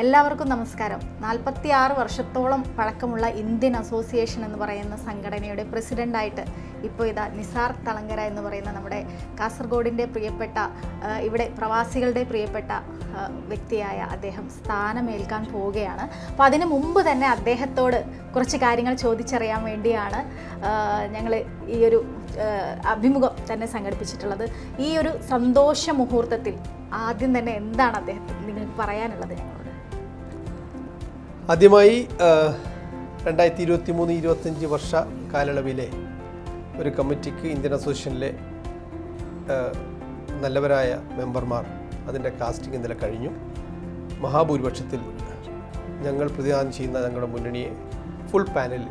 എല്ലാവർക്കും നമസ്കാരം. നാൽപ്പത്തി ആറ് വർഷത്തോളം പഴക്കമുള്ള ഇന്ത്യൻ അസോസിയേഷൻ എന്ന് പറയുന്ന സംഘടനയുടെ പ്രസിഡന്റായിട്ട് ഇപ്പോൾ ഇതാ നിസാർ തളങ്കര എന്ന് പറയുന്ന നമ്മുടെ കാസർഗോഡിന്റെ പ്രിയപ്പെട്ട ഇവിടെ പ്രവാസികളുടെ പ്രിയപ്പെട്ട വ്യക്തിയായ അദ്ദേഹം സ്ഥാനമേൽക്കാൻ പോവുകയാണ്. അപ്പോൾ അതിനു മുമ്പ് തന്നെ അദ്ദേഹത്തോട് കുറച്ച് കാര്യങ്ങൾ ചോദിച്ചറിയാൻ വേണ്ടിയാണ് ഞങ്ങൾ ഈ ഒരു അഭിമുഖം തന്നെ സംഘടിപ്പിച്ചിട്ടുള്ളത്. ഈ ഒരു സന്തോഷ മുഹൂർത്തത്തിൽ ആദ്യം തന്നെ എന്താണ് അദ്ദേഹത്തിന് നിങ്ങൾക്ക് പറയാനുള്ളത്? ഞങ്ങളോട് ആദ്യമായി രണ്ടായിരത്തി ഇരുപത്തി മൂന്ന് ഇരുപത്തഞ്ച് വർഷ കാലയളവിലെ ഒരു കമ്മിറ്റിക്ക് ഇന്ത്യൻ അസോസിയേഷനിലെ നല്ലവരായ മെമ്പർമാർ അതിന്റെ കാസ്റ്റിംഗ് ഇന്നലെ കഴിഞ്ഞു. മഹാഭൂരിപക്ഷത്തിൽ ഞങ്ങൾ പ്രതിദാനം ചെയ്യുന്ന ഞങ്ങളുടെ മുന്നണിയെ ഫുൾ പാനലിൽ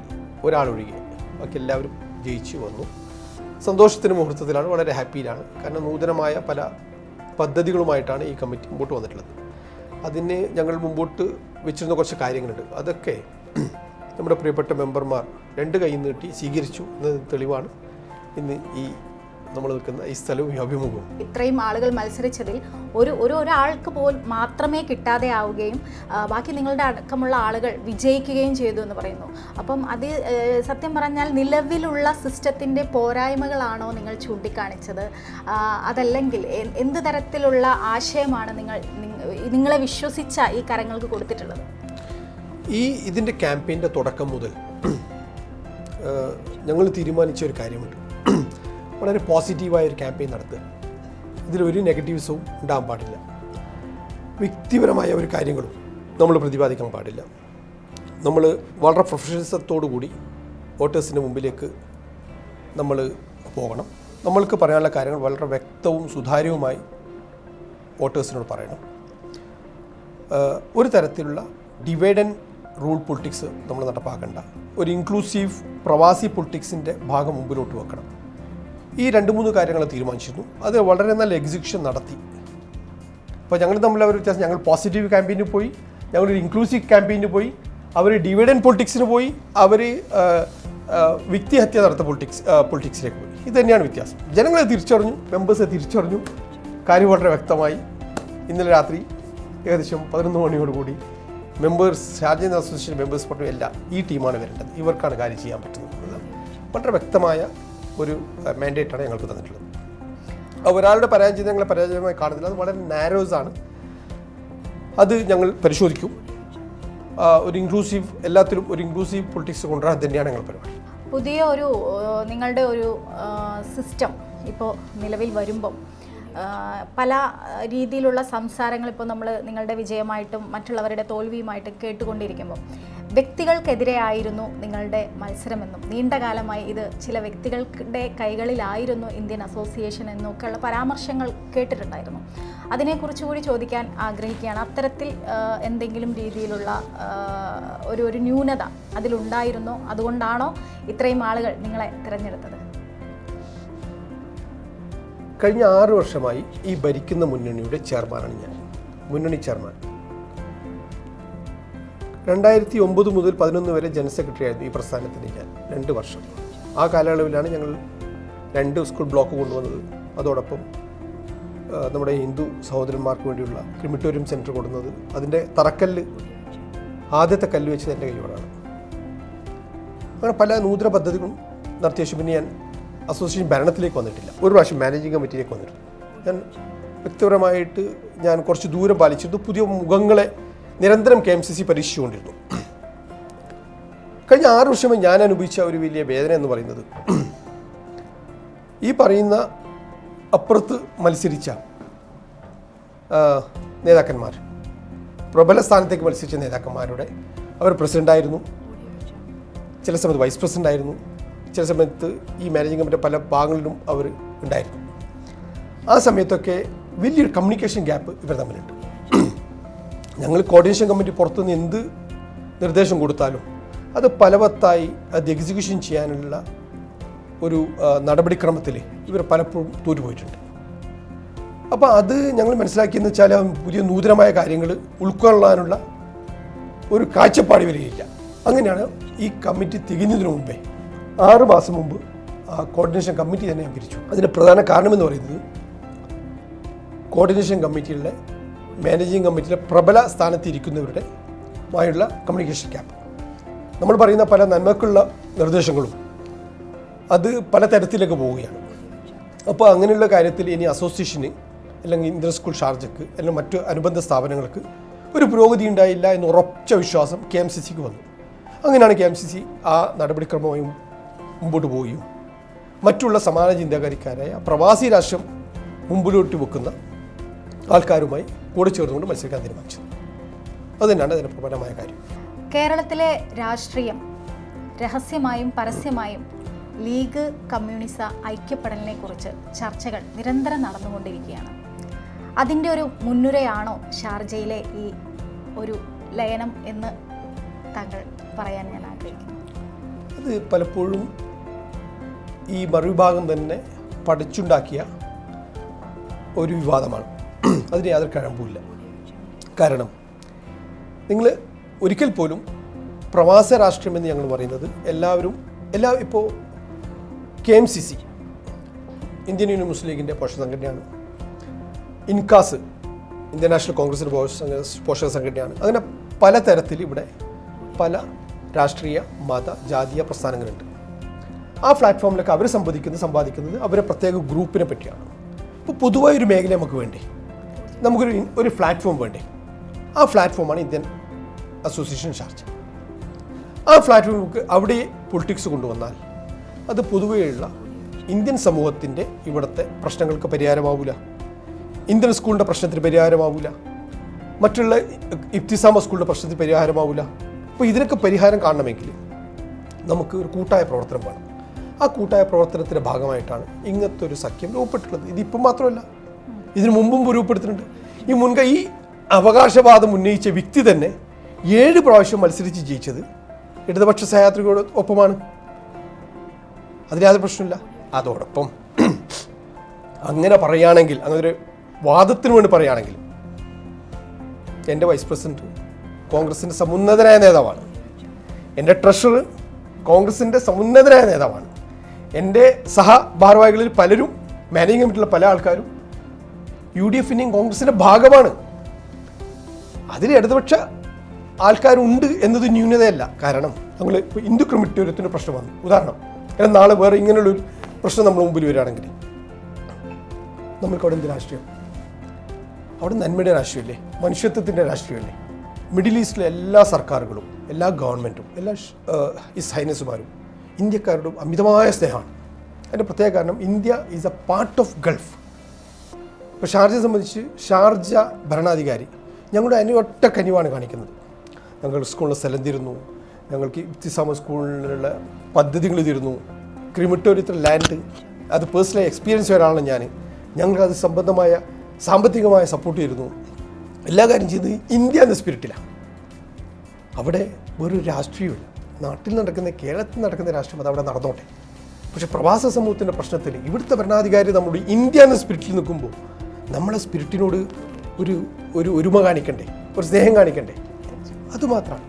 ഒരാളൊഴികെ ബാക്കി എല്ലാവരും ജയിച്ചു വന്നു. സന്തോഷത്തിന് മുഹൂർത്തത്തിലാണ് വളരെ ഹാപ്പിയിലാണ്. കാരണം നൂതനമായ പല പദ്ധതികളുമായിട്ടാണ് ഈ കമ്മിറ്റി മുമ്പോട്ട് വന്നിട്ടുള്ളത്. അതിന് ഞങ്ങൾ മുമ്പോട്ട് വെച്ചിരുന്ന കുറച്ച് കാര്യങ്ങളുണ്ട്. അതൊക്കെ നമ്മുടെ പ്രിയപ്പെട്ട മെമ്പർമാർ രണ്ട് കൈ നീട്ടി സ്വീകരിച്ചു എന്നത് തെളിവാണ്. ഇന്ന് ഈ നമ്മൾ നിൽക്കുന്ന ഈ സ്ഥലവും അഭിമുഖവും. ഇത്രയും ആളുകൾ മത്സരിച്ചതിൽ ഒരു ഒരു ഒരാൾക്ക് പോലും മാത്രമേ കിട്ടാതെ ആവുകയും ബാക്കി നിങ്ങളുടെ അടക്കമുള്ള ആളുകൾ വിജയിക്കുകയും ചെയ്തു എന്ന് പറയുന്നു. അപ്പം അത് സത്യം പറഞ്ഞാൽ നിലവിലുള്ള സിസ്റ്റത്തിന്റെ പോരായ്മകളാണോ നിങ്ങൾ ചൂണ്ടിക്കാണിച്ചത്? അതല്ലെങ്കിൽ എന്ത് തരത്തിലുള്ള ആശയമാണ് നിങ്ങൾ നിങ്ങളെ വിശ്വസിച്ച ഈ കരങ്ങൾക്ക് കൊടുത്തിട്ടുള്ളത്? ഈ ഇതിന്റെ ക്യാമ്പയിന്റെ തുടക്കം മുതൽ ഞങ്ങൾ തീരുമാനിച്ച ഒരു കാര്യമുണ്ട്. വളരെ പോസിറ്റീവായ ഒരു ക്യാമ്പയിൻ നടത്തുക ഇതിലൊരു നെഗറ്റീവ്സും ഉണ്ടാകാൻ പാടില്ല. വ്യക്തിപരമായ ഒരു കാര്യങ്ങളും നമ്മൾ പ്രതിപാദിക്കാൻ പാടില്ല. നമ്മൾ വളരെ പ്രൊഫഷണലിസത്തോടു കൂടി വോട്ടേഴ്സിന്റെ മുമ്പിലേക്ക് നമ്മൾ പോകണം. നമ്മൾക്ക് പറയാനുള്ള കാര്യങ്ങൾ വളരെ വ്യക്തവും സുതാര്യവുമായി വോട്ടേഴ്സിനോട് പറയണം. ഒരു തരത്തിലുള്ള ഡിവൈഡൻ റൂൾ പൊളിറ്റിക്സ് നമ്മൾ നടപ്പാക്കേണ്ട. ഒരു ഇൻക്ലൂസീവ് പ്രവാസി പൊളിറ്റിക്സിന്റെ ഭാഗം മുമ്പിലോട്ട് വെക്കണം. ഈ രണ്ട് മൂന്ന് കാര്യങ്ങൾ തീരുമാനിച്ചിരുന്നു. അത് വളരെ നല്ല എക്സിക്യൂഷൻ നടത്തി. അപ്പോൾ ഞങ്ങൾ തമ്മിൽ അവർ വ്യത്യാസം. ഞങ്ങൾ പോസിറ്റീവ് ക്യാമ്പയിന് പോയി ഞങ്ങളൊരു ഇൻക്ലൂസീവ് ക്യാമ്പയിന് പോയി അവർ ഡിവൈഡ് ആൻഡ് പൊളിറ്റിക്സിന് പോയി അവർ വ്യക്തിഹത്യ നടത്ത പൊളിറ്റിക്സ് പൊളിറ്റിക്സിലേക്ക് പോയി. ഇത് തന്നെയാണ് വ്യത്യാസം. ജനങ്ങളെ തിരിച്ചറിഞ്ഞു മെമ്പേഴ്സെ തിരിച്ചറിഞ്ഞു കാര്യം വളരെ വ്യക്തമായി. ഇന്നലെ രാത്രി ഏകദേശം പതിനൊന്ന് മണിയോടുകൂടി മെമ്പേഴ്സ് രാജ്യാന്തര അസോസിയേഷൻ മെമ്പേഴ്സ് പറഞ്ഞു എല്ലാം ഈ ടീമാണ് വരേണ്ടത്. ഇവർക്കാണ് കാര്യം ചെയ്യാൻ പറ്റുന്നത്. വളരെ വ്യക്തമായ ഒരു മാൻഡേറ്റാണ് ഞങ്ങൾക്ക് തന്നിട്ടുള്ളത്. ഒരാളുടെ പരാജയം ഞങ്ങളെ പരാജയമായി കാണുന്നില്ല. അത് വളരെ നാരോസ് ആണ്. അത് ഞങ്ങൾ പരിശോധിക്കും. ഒരു ഇൻക്ലൂസീവ് എല്ലാത്തിലും ഒരു ഇൻക്ലൂസീവ് പൊളിറ്റിക്സ് കൊണ്ടുവരാൻ തന്നെയാണ് ഞങ്ങൾ പരിപാടി. പുതിയ ഒരു നിങ്ങളുടെ ഒരു സിസ്റ്റം ഇപ്പോൾ നിലവിൽ വരുമ്പം പല രീതിയിലുള്ള സംസാരങ്ങൾ ഇപ്പോൾ നമ്മൾ നിങ്ങളുടെ വിജയമായിട്ടും മറ്റുള്ളവരുടെ തോൽവിയുമായിട്ടും കേട്ടുകൊണ്ടിരിക്കുമ്പോൾ വ്യക്തികൾക്കെതിരെ ആയിരുന്നു നിങ്ങളുടെ മത്സരമെന്നും നീണ്ടകാലമായി ഇത് ചില വ്യക്തികളുടെ കൈകളിലായിരുന്നു ഇന്ത്യൻ അസോസിയേഷൻ എന്നൊക്കെയുള്ള പരാമർശങ്ങൾ കേട്ടിട്ടുണ്ടായിരുന്നു. അതിനെക്കുറിച്ച് കൂടി ചോദിക്കാൻ ആഗ്രഹിക്കുകയാണ്. അത്തരത്തിൽ എന്തെങ്കിലും രീതിയിലുള്ള ഒരു ഒരു ന്യൂനത അതിലുണ്ടായിരുന്നോ? അതുകൊണ്ടാണോ ഇത്രയും ആളുകൾ നിങ്ങളെ തിരഞ്ഞെടുത്തത്? കഴിഞ്ഞ ആറ് വർഷമായി ഈ ഭരിക്കുന്ന മുന്നണിയുടെ ചെയർമാനാണ് ഞാൻ. മുന്നണി ചെയർമാൻ. രണ്ടായിരത്തി ഒമ്പത് മുതൽ പതിനൊന്ന് വരെ ജനറൽ സെക്രട്ടറി ആയിരുന്നു ഈ പ്രസ്ഥാനത്തിന് ഞാൻ രണ്ട് വർഷം. ആ കാലയളവിലാണ് ഞങ്ങൾ രണ്ട് സ്കൂൾ ബ്ലോക്ക് കൊണ്ടുവന്നത്. അതോടൊപ്പം നമ്മുടെ ഹിന്ദു സഹോദരന്മാർക്ക് വേണ്ടിയുള്ള ക്രിമിറ്റോറിയം സെന്റർ കൊടുക്കുന്നത് അതിന്റെ തറക്കല്ല് ആദ്യത്തെ കല്ല് വെച്ചത് എന്റെ കയ്യോടാണ് അങ്ങനെ പല നൂതന പദ്ധതികളും പിന്നെ ഞാൻ അസോസിയേഷൻ ഭരണത്തിലേക്ക് വന്നിട്ടില്ല. ഒരു പ്രാവശ്യം മാനേജിംഗ് കമ്മിറ്റിയിലേക്ക് വന്നിട്ടുണ്ട് ഞാൻ വ്യക്തിപരമായിട്ട് ഞാൻ കുറച്ച് ദൂരം പാലിച്ചിരുന്നു. പുതിയ മുഖങ്ങളെ നിരന്തരം കെ എം സി സി പരീക്ഷിച്ചുകൊണ്ടിരുന്നു. കഴിഞ്ഞ ആറ് വർഷമായി ഞാൻ അനുഭവിച്ച ഒരു വലിയ വേദന എന്ന് പറയുന്നത് ഈ പറയുന്ന അപ്പുറത്ത് മത്സരിച്ച നേതാക്കന്മാർ പ്രബല സ്ഥാനത്തേക്ക് മത്സരിച്ച നേതാക്കന്മാരുടെ അവർ പ്രസിഡന്റായിരുന്നു ചില സമയത്ത് വൈസ് പ്രസിഡന്റ് ആയിരുന്നു ചില സമയത്ത് ഈ മാനേജിംഗ് കമ്മിറ്റി പല ഭാഗങ്ങളിലും അവർ ഉണ്ടായിരുന്നു. ആ സമയത്തൊക്കെ വലിയൊരു കമ്മ്യൂണിക്കേഷൻ ഗ്യാപ്പ് ഇവർ തമ്മിലുണ്ട്. ഞങ്ങൾ കോർഡിനേഷൻ കമ്മിറ്റി പുറത്തുനിന്ന് എന്ത് നിർദ്ദേശം കൊടുത്താലും അത് പലവത്തായി അത് എക്സിക്യൂഷൻ ചെയ്യാനുള്ള ഒരു നടപടിക്രമത്തിൽ ഇവർ പലപ്പോഴും തോറ്റുപോയിട്ടുണ്ട്. അപ്പോൾ അത് ഞങ്ങൾ മനസ്സിലാക്കിയെന്ന് വെച്ചാൽ പുതിയ നൂതനമായ കാര്യങ്ങൾ ഉൾക്കൊള്ളാനുള്ള ഒരു കാഴ്ചപ്പാട് വരികയില്ല അങ്ങനെയാണ് ഈ കമ്മിറ്റി തികഞ്ഞതിന് മുമ്പേ ആറ് മാസം മുമ്പ് ആ കോർഡിനേഷൻ കമ്മിറ്റി തന്നെ ഞാൻ പിരിച്ചു. അതിന് പ്രധാന കാരണമെന്ന് പറയുന്നത് കോർഡിനേഷൻ കമ്മിറ്റിയിലെ മാനേജിങ് കമ്മിറ്റിയിലെ പ്രബല സ്ഥാനത്തിരിക്കുന്നവരുടെ മായുള്ള കമ്മ്യൂണിക്കേഷൻ ക്യാമ്പ് നമ്മൾ പറയുന്ന പല നന്മക്കുള്ള നിർദ്ദേശങ്ങളും അത് പല തരത്തിലേക്ക് പോവുകയാണ്. അപ്പോൾ അങ്ങനെയുള്ള കാര്യത്തിൽ ഇനി അസോസിയേഷന് അല്ലെങ്കിൽ ഇന്റർ സ്കൂൾ ഷാർജക്ക് അല്ലെങ്കിൽ മറ്റു അനുബന്ധ സ്ഥാപനങ്ങൾക്ക് ഒരു പുരോഗതി ഉണ്ടായില്ല എന്ന് ഉറച്ച വിശ്വാസം കെ എം സി സിക്ക് വന്നു. അങ്ങനെയാണ് കെ എം സി സി ആ നടപടിക്രമമായി മുമ്പോട്ട് പോവുകയും. മറ്റുള്ള സമാന ചിന്താകാരിക്കാരായ പ്രവാസി രാഷ്ട്രം മുമ്പിലോട്ട് വെക്കുന്ന ആൾക്കാരുമായി കൂടെ ചേർന്നുകൊണ്ട് മത്സരിക്കാൻ തീരുമാനിച്ചത്. അതുതന്നെയാണ് അതിന്റെ പ്രബലമായ കാര്യം. കേരളത്തിലെ രാഷ്ട്രീയം രഹസ്യമായും പരസ്യമായും ലീഗ് കമ്മ്യൂണിസ ഐക്യപ്പെടലിനെ കുറിച്ച് ചർച്ചകൾ നിരന്തരം നടന്നുകൊണ്ടിരിക്കുകയാണ്. അതിന്റെ ഒരു മുന്നുരയാണോ ഷാർജയിലെ ഈ ഒരു ലയനം എന്ന് താങ്കൾ പറയാൻ ഞാൻ ആഗ്രഹിക്കുന്നു. അത് പലപ്പോഴും ഈ മറുവിഭാഗം തന്നെ പഠിച്ചുണ്ടാക്കിയ ഒരു വിവാദമാണ്. അതിന് യാതൊരു കഴമ്പില്ല കാരണം നിങ്ങൾ ഒരിക്കൽ പോലും പ്രവാസ രാഷ്ട്രീയം എന്ന് ഞങ്ങൾ പറയുന്നത് എല്ലാവരും എല്ലാ ഇപ്പോൾ K M C C Indian union Muslim ലീഗിന്റെ പോഷക സംഘടനയാണ്. ഇൻകാസ് ഇന്ത്യൻ നാഷണൽ കോൺഗ്രസിന്റെ പോഷക പോഷക സംഘടനയാണ്. അങ്ങനെ പലതരത്തിൽ ഇവിടെ പല രാഷ്ട്രീയ മത ജാതീയ പ്രസ്ഥാനങ്ങളുണ്ട്. ആ പ്ലാറ്റ്ഫോമിലൊക്കെ അവർ സംവദിക്കുന്നത് സമ്പാദിക്കുന്നത് അവരെ പ്രത്യേക ഗ്രൂപ്പിനെ പറ്റിയാണ്. ഇപ്പോൾ പൊതുവായ ഒരു മേഖല നമുക്ക് വേണ്ടി? നമുക്കൊരു ഒരു പ്ലാറ്റ്ഫോം വേണ്ടി? ആ പ്ലാറ്റ്ഫോമാണ് ഇന്ത്യൻ അസോസിയേഷൻ ചാർജ്. ആ പ്ലാറ്റ്ഫോം നമുക്ക് അവിടെ പൊളിറ്റിക്സ് കൊണ്ടുവന്നാൽ അത് പൊതുവെയുള്ള ഇന്ത്യൻ സമൂഹത്തിന്റെ ഇവിടുത്തെ പ്രശ്നങ്ങൾക്ക് പരിഹാരമാവില്ല ഇന്ത്യൻ സ്കൂളിന്റെ പ്രശ്നത്തിന് പരിഹാരമാവില്ല മറ്റുള്ള ഇഫ്തിസാമ സ്കൂളിന്റെ പ്രശ്നത്തിന് പരിഹാരമാവില്ല അപ്പോൾ ഇതിനൊക്കെ പരിഹാരം കാണണമെങ്കിൽ നമുക്ക് ഒരു കൂട്ടായ പ്രവർത്തനം വേണം. ആ കൂട്ടായ പ്രവർത്തനത്തിന്റെ ഭാഗമായിട്ടാണ് ഇങ്ങനത്തെ ഒരു സഖ്യം രൂപപ്പെട്ടിട്ടുള്ളത്. ഇതിപ്പം മാത്രമല്ല ഇതിനു മുമ്പും രൂപപ്പെടുത്തിയിട്ടുണ്ട്. ഈ മുൻകൈ ഈ അവകാശവാദം ഉന്നയിച്ച വ്യക്തി തന്നെ ഏഴ് പ്രാവശ്യം മത്സരിച്ച് ജയിച്ചത് ഇടതുപക്ഷ സഹയാത്രികയോട് ഒപ്പമാണ്. അതിന് യാതൊരു പ്രശ്നമില്ല അതോടൊപ്പം അങ്ങനെ പറയുകയാണെങ്കിൽ അങ്ങനെ ഒരു വാദത്തിന് വേണ്ടി പറയുകയാണെങ്കിൽ എന്റെ വൈസ് പ്രസിഡന്റ് കോൺഗ്രസിന്റെ സമുന്നതനായ നേതാവാണ്. എന്റെ ട്രഷറർ കോൺഗ്രസിന്റെ സമുന്നതനായ നേതാവാണ്. എന്റെ സഹ ഭാരവാഹികളിൽ പലരും മാനേജിംഗ് കമ്മിറ്റിയിലുള്ള പല ആൾക്കാരും യു ഡി എഫിന്റെയും കോൺഗ്രസിന്റെ ഭാഗമാണ്. അതിൽ ഇടതുപക്ഷ ആൾക്കാരുണ്ട് എന്നത് ന്യൂനതയല്ല. കാരണം നമ്മൾ ഇപ്പോൾ ഹിന്ദു ക്രിമിറ്റോറിയത്തിന്റെ പ്രശ്നം വന്നു ഉദാഹരണം കാരണം നാളെ വേറെ ഇങ്ങനെയുള്ളൊരു പ്രശ്നം നമ്മുടെ മുമ്പിൽ വരികയാണെങ്കിൽ നമ്മൾക്ക് അവിടെ എന്ത് രാഷ്ട്രീയം? അവിടെ നന്മയുടെ രാഷ്ട്രീയമല്ലേ? മനുഷ്യത്വത്തിന്റെ രാഷ്ട്രീയമല്ലേ? മിഡിൽ ഈസ്റ്റിലെ എല്ലാ സർക്കാരുകളും എല്ലാ ഗവൺമെന്റും എല്ലാ ഈ സൈനസുമാരും ഇന്ത്യക്കാരോടും അമിതമായ സ്നേഹമാണ്. അതിന്റെ പ്രത്യേക കാരണം India is a part of Gulf ഇപ്പോൾ ഷാർജയെ സംബന്ധിച്ച് ഷാർജ ഭരണാധികാരി. ഞങ്ങളുടെ അനു ഒറ്റ കനിവാണ് കാണിക്കുന്നത്. ഞങ്ങൾ സ്കൂളിൽ സ്ഥലം തീരുന്നു ഞങ്ങൾക്ക് ഇബ്തിസാമ സ്കൂളിലുള്ള പദ്ധതികൾ തീരുന്നു. ക്രിമിറ്റോറിയത്തിൽ ലാൻഡ് അത് പേഴ്സണൽ എക്സ്പീരിയൻസ് ഒരാളാണ് ഞാൻ. ഞങ്ങൾക്കത് സംബന്ധമായ സാമ്പത്തികമായ സപ്പോർട്ട് തരുന്നു. എല്ലാ കാര്യം ചെയ്യുന്നത് ഇന്ത്യ എന്ന സ്പിരിറ്റിലാണ് അവിടെ ഒരു രാഷ്ട്രീയമില്ല നാട്ടിൽ നടക്കുന്ന കേരളത്തിൽ നടക്കുന്ന രാഷ്ട്രീയം അത് അവിടെ നടന്നോട്ടെ. പക്ഷെ പ്രവാസ സമൂഹത്തിന്റെ പ്രശ്നത്തിൽ ഇവിടുത്തെ ഭരണാധികാരി നമ്മുടെ ഇന്ത്യ എന്ന സ്പിരിറ്റിൽ നിൽക്കുമ്പോൾ നമ്മളെ സ്പിരിറ്റിനോട് ഒരു ഒരു ഒരുമ കാണിക്കണ്ടേ? ഒരു സ്നേഹം കാണിക്കണ്ടേ? അതുമാത്രമാണ്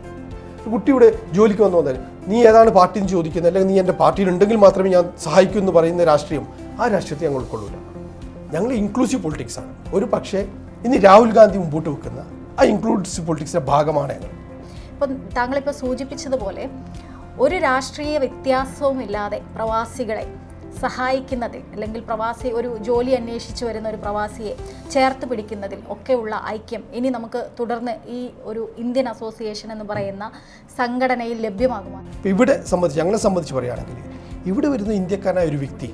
കുട്ടിയുടെ ജോലിക്ക് വന്നു വന്നാൽ നീ ഏതാണ് പാർട്ടി എന്ന് ചോദിക്കുന്നത്? അല്ലെങ്കിൽ നീ എന്റെ പാർട്ടിയിലുണ്ടെങ്കിൽ മാത്രമേ ഞാൻ സഹായിക്കൂ എന്ന് പറയുന്ന രാഷ്ട്രീയം ആ രാഷ്ട്രീയത്തെ ഞങ്ങൾ ഉൾക്കൊള്ളൂല. ഞങ്ങൾ ഇൻക്ലൂസീവ് പൊളിറ്റിക്സാണ് ഒരു പക്ഷേ ഇനി രാഹുൽ ഗാന്ധി മുമ്പോട്ട് വെക്കുന്ന ആ ഇൻക്ലൂസീവ് പൊളിറ്റിക്സിന്റെ ഭാഗമാണ് ഞങ്ങൾ. ഇപ്പം താങ്കളിപ്പോൾ സൂചിപ്പിച്ചതുപോലെ ഒരു രാഷ്ട്രീയ വ്യത്യാസവും ഇല്ലാതെ പ്രവാസികളെ സഹായിക്കുന്നതിൽ അല്ലെങ്കിൽ പ്രവാസി ഒരു ജോലി അന്വേഷിച്ച് വരുന്ന ഒരു പ്രവാസിയെ ചേർത്ത് പിടിക്കുന്നതിൽ ഒക്കെയുള്ള ഐക്യം ഇനി നമുക്ക് തുടർന്ന് ഈ ഒരു ഇന്ത്യൻ അസോസിയേഷൻ എന്ന് പറയുന്ന സംഘടനയിൽ ലഭ്യമാകുമോ? ഇവിടെ സംബന്ധിച്ച് ഞങ്ങളെ സംബന്ധിച്ച് പറയുകയാണെങ്കിൽ ഇവിടെ വരുന്ന ഇന്ത്യക്കാരനായ ഒരു വ്യക്തി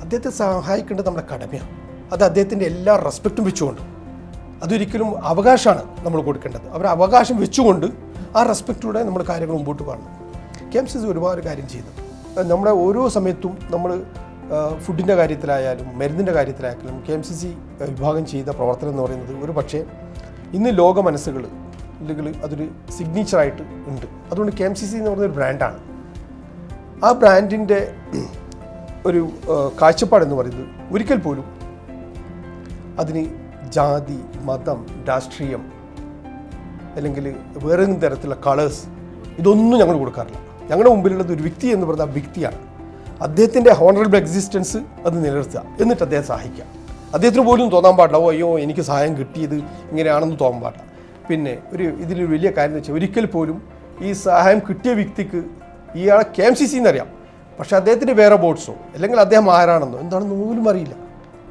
അദ്ദേഹത്തെ സഹായിക്കേണ്ടത് നമ്മുടെ കടമയാണ്. അത് അദ്ദേഹത്തിന്റെ എല്ലാ റെസ്പെക്റ്റും വെച്ചുകൊണ്ട് അതൊരിക്കലും അവകാശമാണ് നമ്മൾ കൊടുക്കേണ്ടത്. അവർ അവകാശം വെച്ചുകൊണ്ട് ആ റെസ്പെക്റ്റിലൂടെ നമ്മൾ കാര്യങ്ങൾ മുമ്പോട്ട് പോകണം കെ എം സി സി ഒരുപാട് കാര്യം അത് നമ്മുടെ ഓരോ സമയത്തും നമ്മൾ ഫുഡിന്റെ കാര്യത്തിലായാലും മരുന്നിന്റെ കാര്യത്തിലായാലും കെ എം സി സി വിഭാഗം ചെയ്ത പ്രവർത്തനം എന്ന് പറയുന്നത് ഒരു പക്ഷേ ഇന്ന് ലോക മനസ്സുകൾ അല്ലെങ്കിൽ അതൊരു സിഗ്നേച്ചറായിട്ട് ഉണ്ട്. അതുകൊണ്ട് കെ എം സി സി എന്ന് ഒരു ബ്രാൻഡാണ് ആ ബ്രാൻഡിന്റെ ഒരു കാഴ്ചപ്പാടെന്ന് പറയുന്നത് ഒരിക്കൽ പോലും അതിന് ജാതി മതം രാഷ്ട്രീയം അല്ലെങ്കിൽ വേറെ തരത്തിലുള്ള കളേഴ്സ് ഇതൊന്നും ഞങ്ങൾ കൊടുക്കാറില്ല. ഞങ്ങളുടെ മുമ്പിലുള്ളത് ഒരു വ്യക്തി എന്ന് പറയുന്ന ആ വ്യക്തിയാണ്. അദ്ദേഹത്തിന്റെ ഹോണറബിൾ എക്സിസ്റ്റൻസ് അത് നിലനിർത്തുക. എന്നിട്ട് അദ്ദേഹം സഹായിക്കുക. അദ്ദേഹത്തിന് പോലും തോന്നാൻ പാടില്ല ഓ അയ്യോ എനിക്ക് സഹായം കിട്ടിയത് ഇങ്ങനെയാണെന്ന് തോന്നാൻ പാടില്ല. പിന്നെ ഒരു ഇതിലൊരു വലിയ കാര്യം എന്ന് വെച്ചാൽ ഒരിക്കൽ പോലും ഈ സഹായം കിട്ടിയ വ്യക്തിക്ക് ഇയാളെ കെ എം സി സി എന്നറിയാം. പക്ഷെ അദ്ദേഹത്തിന്റെ വേറെ ബോട്ട്സോ അല്ലെങ്കിൽ അദ്ദേഹം ആരാണെന്നോ എന്താണെന്ന് പോലും അറിയില്ല.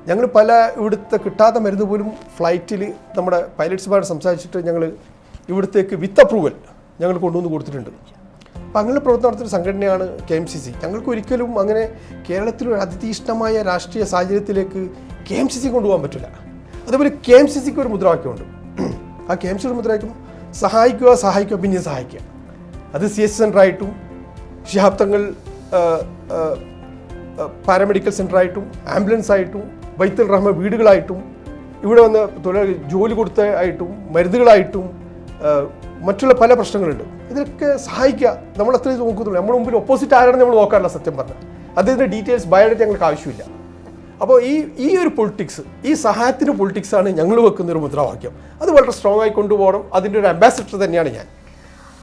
ഞങ്ങൾ പല ഇവിടുത്തെ കിട്ടാത്ത മരുന്ന് പോലും ഫ്ലൈറ്റിൽ നമ്മുടെ പൈലറ്റ്സുമായിട്ട് സംസാരിച്ചിട്ട് ഞങ്ങൾ ഇവിടത്തേക്ക് വിത്ത് അപ്രൂവൽ ഞങ്ങൾ കൊണ്ടുവന്ന് കൊടുത്തിട്ടുണ്ട്. അപ്പം അങ്ങനെ പ്രവർത്തനം നടത്തുന്ന സംഘടനയാണ് കെ എം സി സി ഞങ്ങൾക്ക് ഒരിക്കലും അങ്ങനെ കേരളത്തിലൊരു അതിതീഷ്ണമായ രാഷ്ട്രീയ സാഹചര്യത്തിലേക്ക് കെ എം സി സി കൊണ്ടുപോകാൻ പറ്റില്ല. അതേപോലെ കെ എം സി സിക്ക് ഒരു മുദ്രാവാക്യമുണ്ട്. ആ കെ എം സി ഒരു മുദ്രാവാക്യം സഹായിക്കുക സഹായിക്കുക പിന്നെ സഹായിക്കുക. അത് സി എസ് സെന്ററായിട്ടും ശിഹാബ്ദങ്ങൾ പാരാമെഡിക്കൽ സെന്ററായിട്ടും ആംബുലൻസ് ആയിട്ടും ബൈത്തുൽ റഹ്മ വീടുകളായിട്ടും ഇവിടെ വന്ന് തൊഴിലാളി ജോലി കൊടുത്ത ആയിട്ടും മരുന്നുകളായിട്ടും മറ്റുള്ള പല പ്രശ്നങ്ങളുണ്ട്. ഇതിലൊക്കെ സഹായിക്കുക. നമ്മൾ അത്രയും നോക്കുന്നുള്ളൂ. നമ്മുടെ മുമ്പിൽ ഓപ്പോസിറ്റ് ആരാണെന്ന് നമ്മൾ നോക്കാറില്ല സത്യം പറഞ്ഞാൽ. അതിന്റെ ഡീറ്റെയിൽസ് ബയോഡേറ്റ് ഞങ്ങൾക്ക് ആവശ്യമില്ല. അപ്പോൾ ഈ ഈ ഒരു പൊളിറ്റിക്സ് ഈ സഹായത്തിന് പൊളിറ്റിക്സാണ് ഞങ്ങൾ വെക്കുന്ന ഒരു മുദ്രാവാക്യം. അത് വളരെ സ്ട്രോങ് ആയി കൊണ്ടുപോകണം. അതിന്റെ ഒരു അംബാസിഡർ തന്നെയാണ് ഞാൻ.